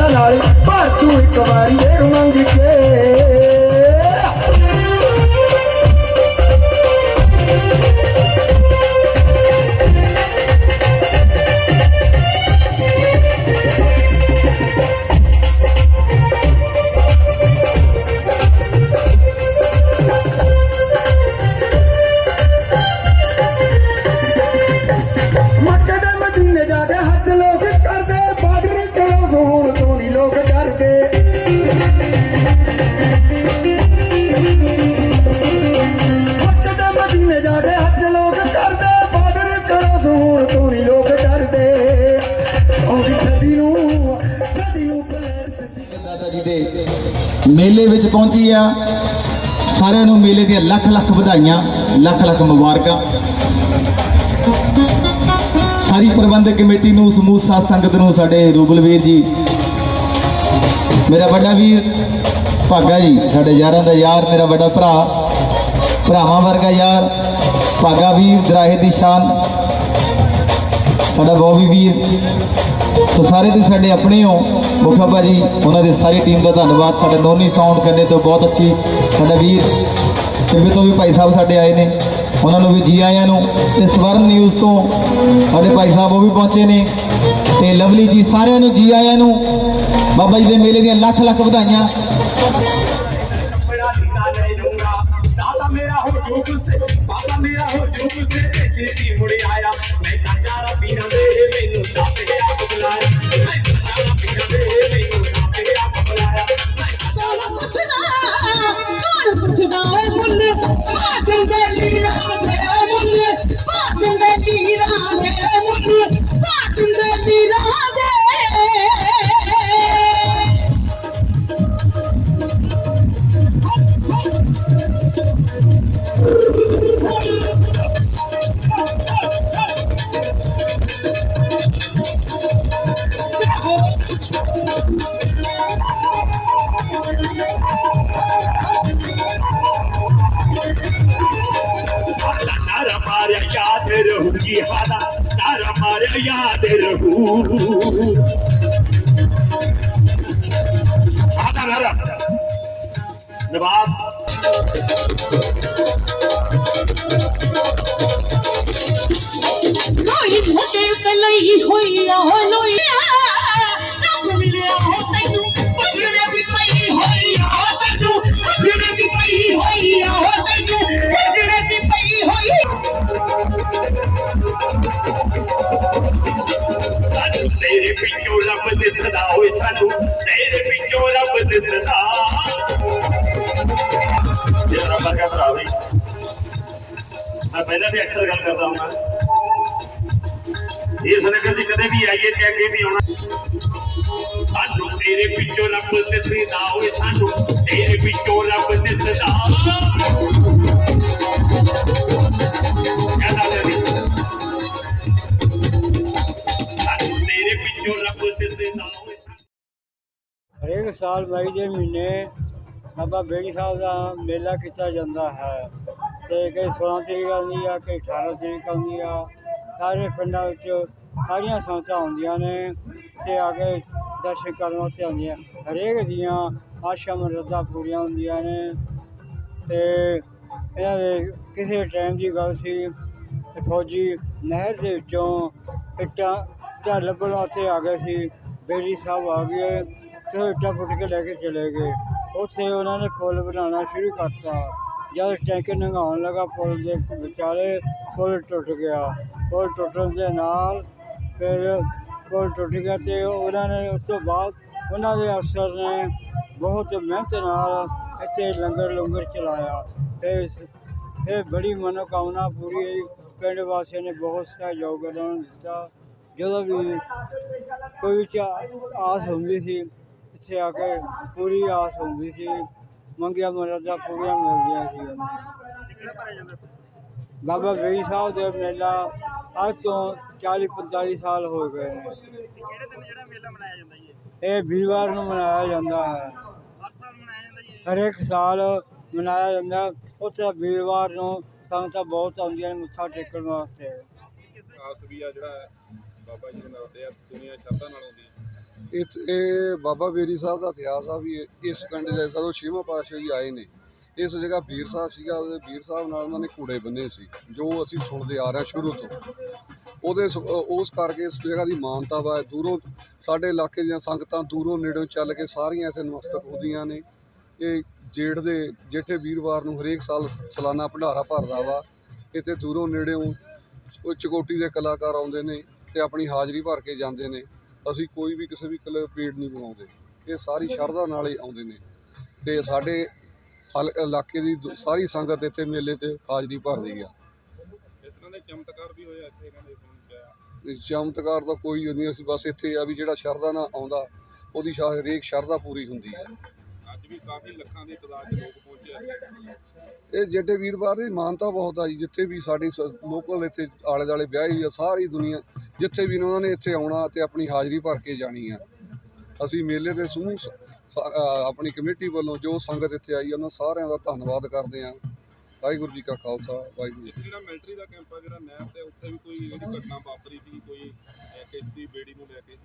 ਮਾਤਾ ਨਾਲ ਪਰ ਇੱਕ ਵਾਰੀ ਇਹ ਮੰਗ ਕੇ। ਕਰੋ ਤੋਂ ਨਹੀਂ ਲੋਕ ਡਰਦੇ। ਆਉਂਦੀ ਸਦੀ ਨੂੰ ਸਦੀ ਨੂੰ ਦਾਦਾ ਜੀ ਦੇ ਮੇਲੇ ਵਿੱਚ ਪਹੁੰਚੀ ਆ। ਸਾਰਿਆਂ ਨੂੰ ਮੇਲੇ ਦੀਆਂ ਲੱਖ ਲੱਖ ਵਧਾਈਆਂ, ਲੱਖ ਲੱਖ ਮੁਬਾਰਕਾਂ। ਸਾਰੀ ਪ੍ਰਬੰਧਕ ਕਮੇਟੀ ਨੂੰ, ਸਮੂਹ ਸਾਧ ਸੰਗਤ ਨੂੰ, ਸਾਡੇ ਰੂਬਲਵੀਰ ਜੀ। ਮੇਰਾ ਵੱਡਾ ਵੀਰ ਭਾਗਾ ਜੀ, ਸਾਡੇ ਯਾਰਾਂ ਦਾ ਯਾਰ, ਮੇਰਾ ਵੱਡਾ ਭਰਾ। ਭਰਾਵਾਂ ਵਰਗਾ ਯਾਰ, ਭਾਗਾ ਵੀਰ, ਦਰਾਹੇ ਦੀ ਸ਼ਾਨ। ਸਾਡਾ ਬੌਬੀ ਵੀਰ। ਤੋਂ ਸਾਰੇ ਤੁਸੀਂ ਸਾਡੇ ਆਪਣੇ ਹੋ। ਮੁਖਾ ਭਾਜੀ, ਉਹਨਾਂ ਦੀ ਸਾਰੀ ਟੀਮ ਦਾ ਧੰਨਵਾਦ। ਸਾਡੇ ਨੋਨੀ ਸਾਊਂਡ ਕਰਨੇ ਤੋਂ ਬਹੁਤ ਅੱਛੀ ਸਾਡਾ ਵੀਰ। ਕਿਵੇਂ ਤੋਂ ਵੀ ਭਾਈ ਸਾਹਿਬ ਸਾਡੇ ਆਏ ਨੇ। ਉਹਨਾਂ ਨੂੰ ਵੀ ਜੀ ਆਇਆਂ ਨੂੰ। ਤੇ ਸਵਰਨ ਨਿਊਜ਼ ਤੋਂ ਸਾਡੇ ਭਾਈ ਸਾਹਿਬ ਉਹ ਵੀ ਪਹੁੰਚੇ ਨੇ। ਤੇ ਲਵਲੀ ਜੀ ਸਾਰਿਆਂ ਨੂੰ ਜੀ ਆਇਆਂ ਨੂੰ। ਬਾਬਾ ਜੀ ਦੇ ਮੇਲੇ ਦੀਆਂ ਲੱਖ ਲੱਖ ਵਧਾਈਆਂ। ਮਾਰਿਆ, ਯਾਦ ਰਹੂ ਜੀ ਹਾਲਾ, ਤਾਰਾ ਮਾਰਿਆ, ਯਾਦ ਰਹੂ। ਆਦਾ ਨਾਰਾ ਨਵਾਬ। ਕੋਈ ਮੁੰਡੇ ਪਲਈ ਹੋਈ ਆ, ਲੋਈ ਯਾਰ ਭਰਾ ਵੀ। ਮੈਂ ਪਹਿਲਾਂ ਵੀ ਅਕਸਰ ਗੱਲ ਕਰਦਾ ਹਾਂ ਇਸ ਨਗਰ ਦੀ ਕਦੇ ਵੀ ਆਈਏ ਤੇ ਅੱਗੇ ਵੀ ਆਉਣਾ ਸਾਨੂੰ ਤੇਰੇ ਪਿੱਛੋਂ ਰੱਬ ਦਿਸਦਾ ਹੋਏ ਸਾਨੂੰ ਤੇਰੇ ਪਿੱਛੋਂ ਰੱਬ ਦਿਸਦਾ। ਹਰੇਕ ਸਾਲ ਮਈ ਦੇ ਮਹੀਨੇ ਬਾਬਾ ਬੇੜੀ ਸਾਹਿਬ ਦਾ ਮੇਲਾ ਕੀਤਾ ਜਾਂਦਾ ਹੈ। ਤੇ ਕਈ 16 ਤਰੀਕ ਆਉਂਦੀ ਆ, ਕਈ 18 ਤਰੀਕ ਆਉਂਦੀ ਆ। ਸਾਰੇ ਪਿੰਡਾਂ ਵਿੱਚ ਸਾਰੀਆਂ ਸੰਗਤਾਂ ਆਉਂਦੀਆਂ ਨੇ ਤੇ ਆ ਕੇ ਦਰਸ਼ਨ ਕਰਨ ਵਾਸਤੇ ਆਉਂਦੀਆਂ। ਹਰੇਕ ਦੀਆਂ ਆਸ਼ਾ ਮਰਦਾ ਪੂਰੀਆਂ ਹੁੰਦੀਆਂ ਨੇ। ਤੇ ਇਹਨਾਂ ਦੇ ਕਿਸੇ ਟਾਈਮ ਦੀ ਗੱਲ ਸੀ ਫੌਜੀ ਨਹਿਰ ਦੇ ਵਿੱਚੋਂ ਇੱਟਾਂ ਇੱਟਾਂ ਲੱਭਣ ਵਾਸਤੇ ਆ ਗਏ ਸੀ। ਬੇੜੀ ਸਾਹਿਬ ਆ ਗਏ, ਤੇ ਉਹ ਇੱਟਾਂ ਪੁੱਟ ਕੇ ਲੈ ਕੇ ਚਲੇ ਗਏ। ਉੱਥੇ ਉਹਨਾਂ ਨੇ ਪੁਲ ਬਣਾਉਣਾ ਸ਼ੁਰੂ ਕਰਤਾ। ਜਦ ਟੈਂਕਰ ਨੰਗਾਉਣ ਲੱਗਾ, ਪੁਲ ਦੇ ਵਿਚਾਲੇ ਪੁਲ ਟੁੱਟ ਗਿਆ। ਪੁਲ ਟੁੱਟਣ ਦੇ ਨਾਲ ਫਿਰ ਪੁਲ ਟੁੱਟ ਗਿਆ ਤੇ ਉਹਨਾਂ ਨੇ ਉਸ ਤੋਂ ਬਾਅਦ ਉਹਨਾਂ ਦੇ ਅਫਸਰ ਨੇ ਬਹੁਤ ਮਿਹਨਤ ਨਾਲ ਇੱਥੇ ਲੰਗਰ ਲੰਗਰ ਚਲਾਇਆ। ਤੇ ਇਹ ਬੜੀ ਮਨੋਕਾਮਨਾ ਪੂਰੀ ਹੋਈ। ਪਿੰਡ ਵਾਸੀਆਂ ਨੇ ਬਹੁਤ ਸਹਿਯੋਗ ਦਿੱਤਾ। ਜਦੋਂ ਵੀ ਕੋਈ ਚਾ- ਆਸ ਹੁੰਦੀ ਸੀ ਇੱਥੇ ਆ ਕੇ ਪੂਰੀ ਆਸ ਹੁੰਦੀ ਸੀ। ਮੰਗੀਆਂ ਮਰਾਦਾ ਪੂਰੀਆਂ ਮਿਲਦੀਆਂ ਸੀ ਬਾਬਾ ਬੇੜੀ ਸਾਹਿਬ ਦੇ ਮੇਲਾ ਅੱਜ ਤੋਂ 40 45 ਸਾਲ ਹੋ ਗਏ ਨੇ। ਕਿਹੜੇ ਦਿਨ ਜਿਹੜਾ ਮੇਲਾ ਮਨਾਇਆ ਜਾਂਦਾ ਜੀ ਇਹ ਵੀਰਵਾਰ ਨੂੰ ਮਨਾਇਆ ਜਾਂਦਾ ਹੈ। ਹਰੇਕ ਸਾਲ ਮਨਾਇਆ ਜਾਂਦਾ ਉੱਥੇ ਵੀਰਵਾਰ ਨੂੰ ਸੰਗਤਾਂ ਬਹੁਤ ਆਉਂਦੀਆਂ ਨੇ ਮੱਥਾ ਟੇਕਣ ਵਾਸਤੇ। ਆਸ ਵੀ ਆ ਜਿਹੜਾ ਬਾਬਾ ਜੀ ਦੇ ਨਾਲ ਦੇ ਦੁਨੀਆ ਸ਼ਰਧਾ ਨਾਲ ਆਉਂਦੀ ਇਸ ਇਹ ਬਾਬਾ ਬੇਰੀ ਸਾਹਿਬ ਦਾ ਇਤਿਹਾਸ ਆ ਵੀ ਇਸ ਪਿੰਡ ਦੇ ਜਦੋਂ ਛੇਵਾਂ ਪਾਤਸ਼ਾਹ ਜੀ ਆਏ ਨੇ। ਇਸ ਜਗ੍ਹਾ ਵੀਰ ਸਾਹਿਬ ਸੀਗਾ, ਉਹਦੇ ਵੀਰ ਸਾਹਿਬ ਨਾਲ ਉਹਨਾਂ ਨੇ ਘੋੜੇ ਬੰਨੇ ਸੀ, ਜੋ ਅਸੀਂ ਸੁਣਦੇ ਆ ਰਹੇ ਹਾਂ ਸ਼ੁਰੂ ਤੋਂ। ਉਹਦੇ ਸ- ਉਸ ਕਰਕੇ ਇਸ ਜਗ੍ਹਾ ਦੀ ਮਾਨਤਾ ਵਾ, ਦੂਰੋਂ ਸਾਡੇ ਇਲਾਕੇ ਦੀਆਂ ਸੰਗਤਾਂ ਦੂਰੋਂ ਨੇੜੋਂ ਚੱਲ ਕੇ ਸਾਰੀਆਂ ਇੱਥੇ ਨਮਸਤਕ ਹੁੰਦੀਆਂ ਨੇ। ਇਹ ਜੇਠ ਦੇ ਜੇਠੇ ਵੀਰਵਾਰ ਨੂੰ ਹਰੇਕ ਸਾਲ ਸਾਲਾਨਾ ਭੰਡਾਰਾ ਭਰਦਾ ਵਾ। ਇੱਥੇ ਦੂਰੋਂ ਨੇੜਿਓਂ ਉੱਚ ਕੋਟੀ ਦੇ ਕਲਾਕਾਰ ਆਉਂਦੇ ਨੇ ਤੇ ਆਪਣੀ ਹਾਜ਼ਰੀ ਭਰ ਕੇ ਜਾਂਦੇ ਨੇ। ਅਸੀਂ ਕੋਈ ਵੀ ਕਿਸੇ ਵੀ ਕਲ ਪੇੜ ਨਹੀਂ ਬਣਾਉਂਦੇ। ਇਹ ਸਾਰੀ ਸ਼ਰਧਾ ਨਾਲ ਹੀ ਆਉਂਦੇ ਨੇ। ਤੇ ਸਾਡੇ ਹਲ ਇਲਾਕੇ ਦੀ ਦ- ਸਾਰੀ ਸੰਗਤ ਇੱਥੇ ਮੇਲੇ ਤੇ ਹਾਜ਼ਰੀ ਭਰਦੀ ਆ। ਇਸ ਤਰ੍ਹਾਂ ਦੇ ਚਮਤਕਾਰ ਵੀ ਇੱਥੇ ਤੇ ਚਮਤਕਾਰ ਦਾ ਕੋਈ ਨਹੀਂ। ਅਸੀਂ ਬਸ ਇੱਥੇ ਆ ਵੀ ਜਿਹੜਾ ਸ਼ਰਧਾ ਨਾਲ ਆਉਂਦਾ ਉਹਦੀ ਸ਼ਾ- ਹਰੇਕ ਸ਼ਰਧਾ ਪੂਰੀ ਹੁੰਦੀ ਹੈ ਵੀ ਕਾਫੀ ਲੱਖਾਂ ਦੀ ਤਾਦਾਦ 'ਚ ਲੋਕ ਪਹੁੰਚੇ ਇਹ ਜੇਠੇ ਵੀਰਵਾਰ ਦੀ ਮਾਨਤਾ ਬਹੁਤ ਆ ਜੀ ਜਿੱਥੇ ਵੀ ਸਾਡੀ ਲੋਕਲ ਇੱਥੇ ਆਲੇ ਦਾਲੇ ਵਿਆਹ ਹੋਈ ਆ ਸਾਰੀ ਦੁਨੀਆ ਜਿੱਥੇ ਵੀ ਉਹਨਾਂ ਨੇ ਇੱਥੇ ਆਉਣਾ ਤੇ ਆਪਣੀ ਹਾਜ਼ਰੀ ਭਰ ਕੇ ਜਾਣੀ ਆ। ਅਸੀਂ ਮੇਲੇ ਦੇ ਸਮੂਹ ਆਪਣੀ ਕਮੇਟੀ ਵੱਲੋਂ ਜੋ ਸੰਗਤ ਇੱਥੇ ਆਈ ਆ, ਉਹਨਾਂ ਸਾਰਿਆਂ ਦਾ ਧੰਨਵਾਦ ਕਰਦੇ ਆ। ਵਾਹਿਗੁਰੂ ਜੀ ਕਾ ਖਾਲਸਾ ਵਾਹਿਗੁਰੂ ਜੀ ਜਿਹੜਾ ਮਿਲਟਰੀ ਦਾ ਕੈਂਪ ਆ ਜਿਹੜਾ ਨਹਿਰ ਤੇ ਉੱਥੇ ਵੀ ਕੋਈ ਜਿਹੜੀ ਘਟਨਾ ਵਾਪਰੀ ਸੀ ਕੋਈ ਕਿਸ਼ਤੀ ਬੇੜੀ ਨੂੰ ਲੈ ਕੇ।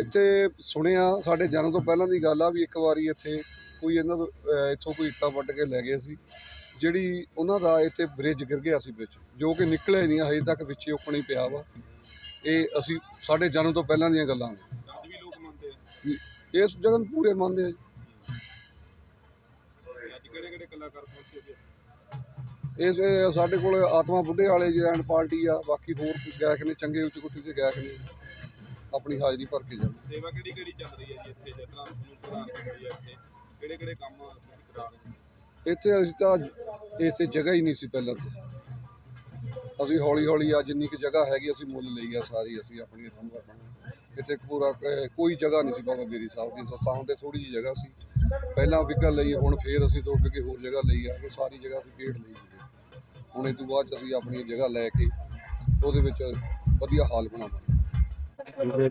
ਇੱਥੇ ਸੁਣਿਆ ਸਾਡੇ ਜਨਮ ਤੋਂ ਪਹਿਲਾਂ ਦੀ ਗੱਲ ਆ ਵੀ ਇੱਕ ਵਾਰੀ ਇੱਥੇ ਕੋਈ ਇਹਨਾਂ ਤੋਂ ਇੱਥੋਂ ਕੋਈ ਇੱਟਾਂ ਵੱਢ ਕੇ ਲੈ ਗਏ ਸੀ। ਜਿਹੜੀ ਉਹਨਾਂ ਦਾ ਇੱਥੇ ਬ੍ਰਿਜ ਗਿਰ ਗਿਆ ਸੀ ਵਿੱਚ ਜੋ ਕਿ ਨਿਕਲਿਆ ਨਹੀਂ ਹਜੇ ਤੱਕ ਵਿੱਚੇ ਉੱਕਣੀ ਪਿਆ ਵਾ। ਇਹ ਅਸੀਂ ਸਾਡੇ ਜਨਮ ਤੋਂ ਪਹਿਲਾਂ ਦੀਆਂ ਗੱਲਾਂ ਨੇ। ਅੱਜ ਵੀ ਲੋਕ ਮੰਨਦੇ ਆ। ਇਸ ਜਗ੍ਹਾ ਨੂੰ ਪੂਰੇ ਮੰਨਦੇ ਆ ਅੱਜ ਕਿਹੜੇ ਕਿਹੜੇ ਕਲਾਕਾਰ ਪਹੁੰਚੇ ਜੀ ਇਸ ਸਾਡੇ ਕੋਲ ਆਤਮਾ ਬੁੱਢੇ ਵਾਲੇ ਜੀ ਐਂਡ ਪਾਰਟੀ ਆ ਬਾਕੀ ਹੋਰ ਗਾਇਕ ਨੇ ਚੰਗੇ ਉੱਚ ਕੋਟੀ ਦੇ ਗਾਇਕ ਨੇ ਆਪਣੀ ਹਾਜ਼ਰੀ ਭਰ ਕੇ ਜਾਂਦੇ ਸੇਵਾ ਕਿਹੜੀ ਕਿਹੜੀ ਚੱਲ ਰਹੀ ਹੈ ਜੀ ਇੱਥੇ ਜਿਸ ਤਰ੍ਹਾਂ ਤੁਹਾਨੂੰ ਪ੍ਰਧਾਨ ਕੀਤੀ ਹੈ ਇੱਥੇ ਕਿਹੜੇ ਕਿਹੜੇ ਕੰਮ ਤੁਸੀਂ ਕਰਾ ਰਹੇ ਹੋ? ਇੱਥੇ ਅਸੀਂ ਤਾਂ ਇੱਥੇ ਜਗ੍ਹਾ ਹੀ ਨਹੀਂ ਸੀ ਪਹਿਲਾਂ ਅਸੀਂ ਹੌਲੀ ਹੌਲੀ ਆ ਜਿੰਨੀ ਕੁ ਜਗ੍ਹਾ ਹੈਗੀ ਅਸੀਂ ਮੁੱਲ ਲਈ ਆ ਸਾਰੀ ਅਸੀਂ ਆਪਣੀ ਸੰਭਾਲਣਾ ਇੱਥੇ ਪੂਰਾ ਕੋਈ ਜਗ੍ਹਾ ਨਹੀਂ ਸੀ ਬਾਬਾ ਬੇਰੀ ਸਾਹਿਬ ਦੀ। ਸਸਾਂ ਤੇ ਥੋੜੀ ਜਿਹੀ ਜਗ੍ਹਾ ਸੀ। ਪਹਿਲਾਂ ਵਿਗਾ ਲਈ ਹੁਣ ਫੇਰ ਅਸੀਂ ਤੋਂ ਅੱਗੇ ਹੋਰ ਜਗ੍ਹਾ ਲਈ ਆ ਸਾਰੀ ਜਗ੍ਹਾ ਅਸੀਂ ਗੇਟ ਲਈ। ਹੁਣ ਇਹ ਤੋਂ ਬਾਅਦ ਅਸੀਂ ਆਪਣੀ ਜਗ੍ਹਾ ਲੈ ਕੇ ਉਹਦੇ ਵਿੱਚ ਵਧੀਆ ਹਾਲ ਬਣਾਵਾਂਗੇ।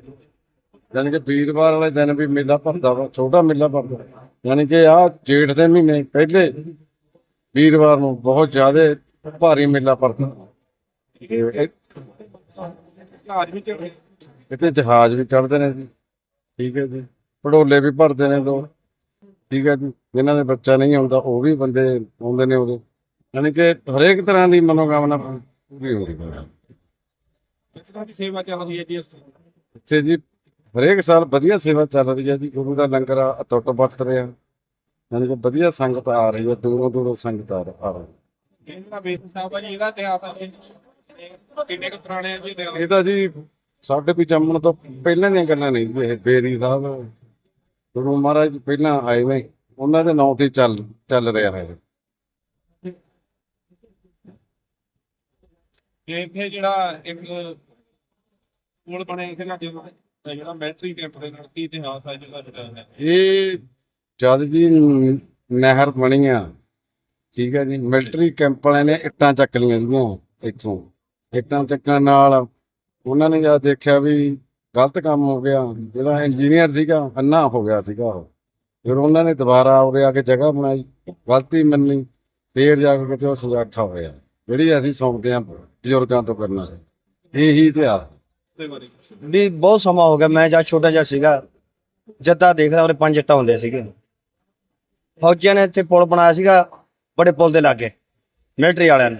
ਯਾਨੀ ਕਿ ਵੀਰਵਾਰ ਵਾਲੇ ਦਿਨ ਵੀ ਮੇਲਾ ਭਰਦਾ ਵਾ, ਛੋਟਾ ਮੇਲਾ ਭਰਦਾ। ਯਾਨੀ ਕਿ ਆ ਜੇਠ ਦੇ ਮਹੀਨੇ ਪਹਿਲੇ ਵੀਰਵਾਰ ਨੂੰ ਬਹੁਤ ਜ਼ਿਆਦਾ ਭਾਰੀ ਮੇਲਾ ਭਰਦਾ ਜਹਾਜ਼ ਵੀ ਚੱਲ ਇੱਥੇ ਜਹਾਜ਼ ਵੀ ਚੜ੍ਹਦੇ ਨੇ ਜੀ। ਠੀਕ ਹੈ ਜੀ। ਪੜੋਲੇ ਵੀ ਭਰਦੇ ਨੇ ਲੋਕ। ਠੀਕ ਹੈ ਜੀ। ਜਿਨ੍ਹਾਂ ਦੇ ਬੱਚਾ ਨਹੀਂ ਆਉਂਦਾ, ਉਹ ਵੀ ਬੰਦੇ ਆਉਂਦੇ ਨੇ ਉਦੋਂ। ਯਾਨੀ ਕਿ ਹਰੇਕ ਤਰ੍ਹਾਂ ਦੀ ਮਨੋਕਾਮਨਾ ਪੂਰੀ ਹੈ ਇਸ ਤਰ੍ਹਾਂ ਦੀ ਸੇਵਾ ਚੱਲ ਰਹੀ ਹੈ ਜੀ ਇੱਥੇ ਜੀ ਹਰੇਕ ਸਾਲ ਵਧੀਆ ਸੇਵਾ ਚੱਲ ਰਹੀ ਹੈ ਜੀ। ਗੁਰੂ ਦਾ ਲੰਗਰ ਅਟੁੱਟ ਵਰਤ ਰਿਹਾ। ਯਾਨੀ ਕਿ ਵਧੀਆ ਸੰਗਤ ਆ ਰਹੀ ਹੈ ਦੂਰੋਂ ਦੂਰੋਂ ਸੰਗਤ ਆ ਰਹੀ ਹੈ। ਇਹਦਾ ਬੇਸ ਸਾਹਿਬ ਜੀ ਇਹਦਾ ਇਤਿਹਾਸ ਆ ਜੀ। ਕਿੰਨੇ ਕੁ ਪੁਰਾਣੇ ਆ ਜੀ ਇਤਿਹਾਸ? ਇਹ ਤਾਂ ਜੀ ਸਾਡੇ ਵੀ ਜੰਮਣ ਤੋਂ ਪਹਿਲਾਂ ਦੀਆਂ ਗੱਲਾਂ ਨਹੀਂ ਜੀ ਇਹ ਬੇਰੀ ਸਾਹਿਬ। ਗੁਰੂ ਮਹਾਰਾਜ ਪਹਿਲਾਂ ਆਏ ਨੇ ਉਹਨਾਂ ਦੇ ਨਾਂ ਤੇ ਚੱਲ ਚੱਲ ਰਿਹਾ ਹੈ। ਤੇ ਇੱਥੇ ਜਿਹੜਾ ਇੱਕ ਪੁਲ ਬਣਿਆ ਸੀਗਾ ਜਿਹੜਾ ਜਿਹੜਾ ਮਿਲਟਰੀ ਕੈਂਪ ਦੇ ਨਾਲ ਕੀ ਇਤਿਹਾਸ ਆ, ਜਿਹੜਾ ਜੁੜਿਆ ਇਹ ਜਦ ਜੀ ਨਹਿਰ ਬਣੀ ਆ, ਠੀਕ ਹੈ ਜੀ ਮਿਲਟਰੀ ਕੈਂਪ ਵਾਲਿਆਂ ਨੇ ਇੱਟਾਂ ਚੱਕ ਲਈਆਂ ਸੀਗੀਆਂ ਇੱਥੋਂ। ਇੱਟਾਂ ਚੱਕਣ ਨਾਲ ਉਹਨਾਂ ਨੇ ਜਦ ਦੇਖਿਆ ਵੀ ਗਲਤ ਕੰਮ ਹੋ ਗਿਆ, ਜਿਹੜਾ ਇੰਜੀਨੀਅਰ ਸੀਗਾ, ਅੰਨਾ ਹੋ ਗਿਆ ਸੀਗਾ ਉਹ। ਫਿਰ ਉਹਨਾਂ ਨੇ ਦੁਬਾਰਾ ਉਰੇ ਆ ਕੇ ਜਗ੍ਹਾ ਬਣਾਈ, ਗਲਤੀ ਮੰਨੀ, ਫੇਰ ਜਾ ਕੇ ਕਿਤੇ ਉਹ ਸੁਜਾਖਾ ਹੋਇਆ, ਜਿਹੜੀ ਅਸੀਂ ਸੁਣਦੇ ਹਾਂ ਬਜ਼ੁਰਗਾਂ ਤੋਂ ਕਰਨਾ ਇਹੀ ਇਤਿਹਾਸ। ਵੀ ਬਹੁਤ ਸਮਾਂ ਹੋ ਗਿਆ, ਮੈਂ ਜਦ ਛੋਟਾ ਜਿਹਾ ਸੀਗਾ, ਜੱਦਾ ਦੇਖ ਰਿਹਾ ਉਹਦੇ ਪੰਜ ਇੱਟਾਂ ਹੁੰਦੇ ਸੀਗੇ। ਫੌਜੀਆਂ ਨੇ ਇੱਥੇ ਪੁਲ ਬਣਾਇਆ ਸੀਗਾ, ਬੜੇ ਪੁਲ ਦੇ ਲਾਗੇ, ਮਿਲਟਰੀ ਵਾਲਿਆਂ ਨੇ।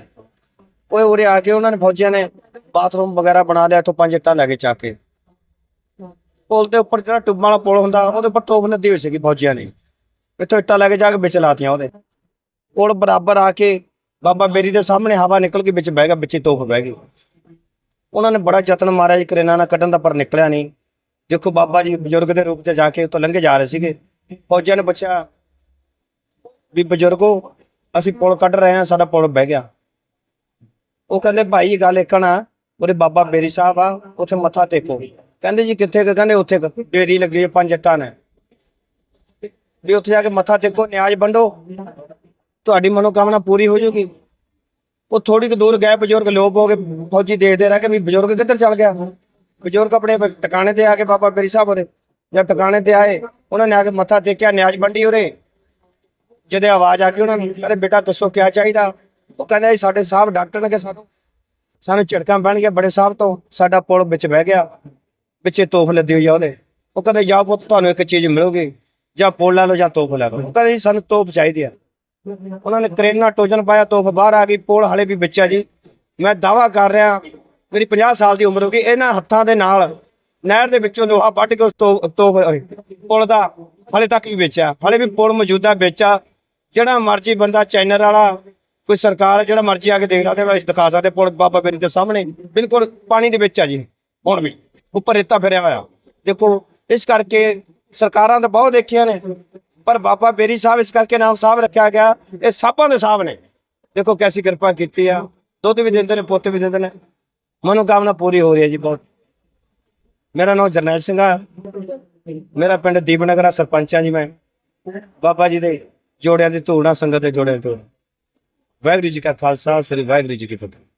ਓਏ, ਉਰੇ ਆ ਕੇ ਉਹਨਾਂ ਨੇ ਫੌਜੀਆਂ ਨੇ ਬਾਥਰੂਮ ਵਗੈਰਾ ਬਣਾ ਲਿਆ, ਇੱਥੋਂ ਪੰਜ ਇੱਟਾਂ ਲੈ ਕੇ ਚੱਕ ਕੇ। ਪੁਲ ਦੇ ਉੱਪਰ ਜਿਹੜਾ ਟੁੱਬਾਂ ਵਾਲਾ ਪੁਲ ਹੁੰਦਾ, ਉਹਦੇ ਉੱਪਰ ਤੋਪ ਲੱਦੀ ਹੋਈ ਸੀਗੀ ਫੌਜੀਆਂ ਨੇ ਇੱਥੋਂ ਇੱਟਾਂ ਲੈ ਕੇ ਜਾ ਕੇ ਵਿੱਚ ਲਾਤੀਆਂ ਉਹਦੇ। ਪੁਲ ਬਰਾਬਰ ਆ ਕੇ ਬਾਬਾ ਬੇਰੀ ਦੇ ਸਾਹਮਣੇ ਹਵਾ ਨਿਕਲ ਕੇ ਵਿੱਚ ਬਹਿ ਗਿਆ, ਵਿੱਚੇ ਤੋਪ ਬਹਿ ਗਈ। ਉਹਨਾਂ ਨੇ ਬੜਾ ਯਤਨ ਮਾਰਿਆ ਜੀ ਕਰੇਨਾ ਨਾਲ ਕੱਢਣ ਦਾ ਪਰ ਨਿਕਲਿਆ ਨਹੀਂ। ਦੇਖੋ ਬਾਬਾ ਜੀ ਬਜ਼ੁਰਗ ਦੇ ਰੂਪ 'ਚ ਜਾ ਕੇ ਉੱਤੋਂ ਲੰਘੇ ਜਾ ਰਹੇ ਸੀਗੇ। ਫੌਜੀਆਂ ਨੇ ਪੁੱਛਿਆ ਵੀ ਬਜ਼ੁਰਗੋ, ਅਸੀਂ ਪੁਲ ਕੱਢ ਰਹੇ ਹਾਂ, ਸਾਡਾ ਪੁਲ ਬਹਿ ਗਿਆ। ਉਹ ਕਹਿੰਦੇ, ਭਾਈ, ਇਹ ਗੱਲ ਇੱਕਣਾ ਉਹਦੇ ਬਾਬਾ ਬੇਰੀ ਸਾਹਿਬ ਆ, ਉੱਥੇ ਮੱਥਾ ਟੇਕੋ। ਕਹਿੰਦੇ ਜੀ, ਕਿੱਥੇ ਕਹਿੰਦੇ ਉੱਥੇ ਕੁ। ਬੇਰੀ ਲੱਗੀ ਹੈ ਪੰਜ ਇੱਟਾਂ ਨੇ। ਵੀ ਉੱਥੇ ਜਾ ਕੇ ਮੱਥਾ ਟੇਕੋ, ਨਿਆਜ਼ ਵੰਡੋ। ਤੁਹਾਡੀ ਮਨੋਕਾਮਨਾ ਪੂਰੀ ਹੋ ਜਾਊਗੀ। ਉਹ ਥੋੜੀ ਕੁ ਦੂਰ ਗਏ, ਬਜ਼ੁਰਗ ਲੋਪ ਹੋ ਗਏ, ਫੌਜੀ ਦੇਖਦੇ ਰਹਿ ਗਏ ਵੀ ਬਜ਼ੁਰਗ ਕਿੱਧਰ ਚਲ ਗਿਆ। ਬਜ਼ੁਰਗ ਆਪਣੇ ਟਿਕਾਣੇ ਤੇ ਆ ਕੇ ਬਾਬਾ ਬੇਰੀ ਸਾਹਿਬ ਹੋਰੇ ਜਦ ਟਿਕਾਣੇ ਤੇ ਆਏ, ਉਹਨਾਂ ਨੇ ਆ ਕੇ ਮੱਥਾ ਟੇਕਿਆ, ਨਿਆਜ਼ ਵੰਡੀ ਉਰੇ ਜਦੇ ਆਵਾਜ਼ ਆ ਗਈ ਉਹਨਾਂ ਨੂੰ, ਕਹਿੰਦੇ, ਬੇਟਾ, ਦੱਸੋ ਕੀ ਚਾਹੀਦਾ? ਉਹ ਕਹਿੰਦਾ ਜੀ ਸਾਡੇ ਸਾਹਿਬ ਡਾਕਟਰ ਨੇ ਕਿ ਸਾਨੂੰ। ਸਾਨੂੰ ਝਟਕਾਂ ਬਣ ਗਿਆ ਬੜੇ ਸਾਹਿਬ ਤੋਂ, ਸਾਡਾ ਪੁਲ ਵਿੱਚ ਬਹਿ ਗਿਆ ਵਿੱਚੇ ਤੋਫ ਲੱਦੀ ਹੋਈ ਆ ਉਹਦੇ। ਉਹ ਕਹਿੰਦੇ ਜਾ ਪੁੱਤ, ਤੁਹਾਨੂੰ ਇੱਕ ਚੀਜ਼ ਮਿਲੂਗੀ। ਜਾਂ ਪੁੱਲ ਲੈ ਲਓ ਜਾਂ ਤੋਪ ਲੈ ਲਓ। ਉਹ ਕਹਿੰਦੇ ਜੀ ਸਾਨੂੰ ਤੋਪ ਚਾਹੀਦੀ ਆ। ਉਹਨਾਂ ਨੇ ਕਰੇਨਾ ਟੋਜਨ ਪਾਇਆ ਤੋਪ ਬਾਹਰ ਆ ਗਈ, ਪੁੱਲ ਹਲੇ ਵੀ ਵਿੱਚ ਆ ਜੀ। ਮੈਂ ਦਾਵਾ ਕਰ ਰਿਹਾ, ਮੇਰੀ 50 ਸਾਲ ਦੀ ਉਮਰ ਹੋ ਗਈ, ਇਹਨਾਂ ਹੱਥਾਂ ਦੇ ਨਾਲ ਨਹਿਰ ਦੇ ਵਿੱਚੋਂ ਲੋਹਾ ਵੱਢ ਕੇ ਉਸ ਤੋਪ ਤੋਪ ਪੁੱਲ ਦਾ ਹਲੇ ਤੱਕ ਵੀ ਵੇਚਿਆ ਹਲੇ ਵੀ ਪੁੱਲ ਮੌਜੂਦਾ ਵੇਚਾ ਜਿਹੜਾ ਮਰਜ਼ੀ ਬੰਦਾ ਚੈਨਲ ਵਾਲਾ, ਕੋਈ ਸਰਕਾਰ, ਜਿਹੜਾ ਮਰਜ਼ੀ ਆ ਕੇ ਦੇਖ ਸਕਦੇ ਵਾ ਦਿਖਾ ਸਕਦੇ, ਪੁਲ ਬਾਬਾ ਬੇਰੀ ਦੇ ਸਾਹਮਣੇ, ਬਿਲਕੁਲ ਪਾਣੀ ਦੇ ਵਿੱਚ ਆ ਜੀ, ਹੁਣ ਵੀ, ਉੱਪਰ ਰੇਤਾ ਫਿਰਿਆ ਹੋਇਆ। ਦੇਖੋ, ਇਸ ਕਰਕੇ ਸਰਕਾਰਾਂ ਤਾਂ ਬਹੁਤ ਦੇਖੀਆਂ ਨੇ ਪਰ ਬਾਬਾ ਬੇਰੀ ਸਾਹਿਬ ਇਸ ਕਰਕੇ ਨਾਮ ਸਾਹਿਬ ਰੱਖਿਆ ਗਿਆ। ਇਹ ਸਾਪਾਂ ਦੇ ਸਾਹਿਬ ਨੇ। ਦੇਖੋ ਕੈਸੀ ਕਿਰਪਾ ਕੀਤੀ ਆ। ਦੁੱਧ ਵੀ ਦਿੰਦੇ ਨੇ, ਪੁੱਤ ਵੀ ਦਿੰਦੇ ਨੇ। ਮਨੋਕਾਮਨਾ ਪੂਰੀ ਹੋ ਰਹੀ ਹੈ ਜੀ ਬਹੁਤ। ਮੇਰਾ ਨਾਮ ਜਰਨੈਲ ਸਿੰਘ ਆ। ਮੇਰਾ ਪਿੰਡ ਦੀਪਨਗਰ ਆ, ਸਰਪੰਚ ਆ ਜੀ ਮੈਂ। ਬਾਬਾ ਜੀ ਦੇ ਜੋੜਿਆਂ ਦੀ ਧੂੜ ਨਾਲ, ਸੰਗਤ ਦੇ ਜੋੜਿਆਂ ਦੀ ਧੂੜ ਵਾਹਿਗੁਰੂ ਜੀ ਕਾ ਖਾਲਸਾ, ਸ੍ਰੀ ਵਾਹਿਗੁਰੂ ਜੀ ਕੀ ਫਤਿਹ।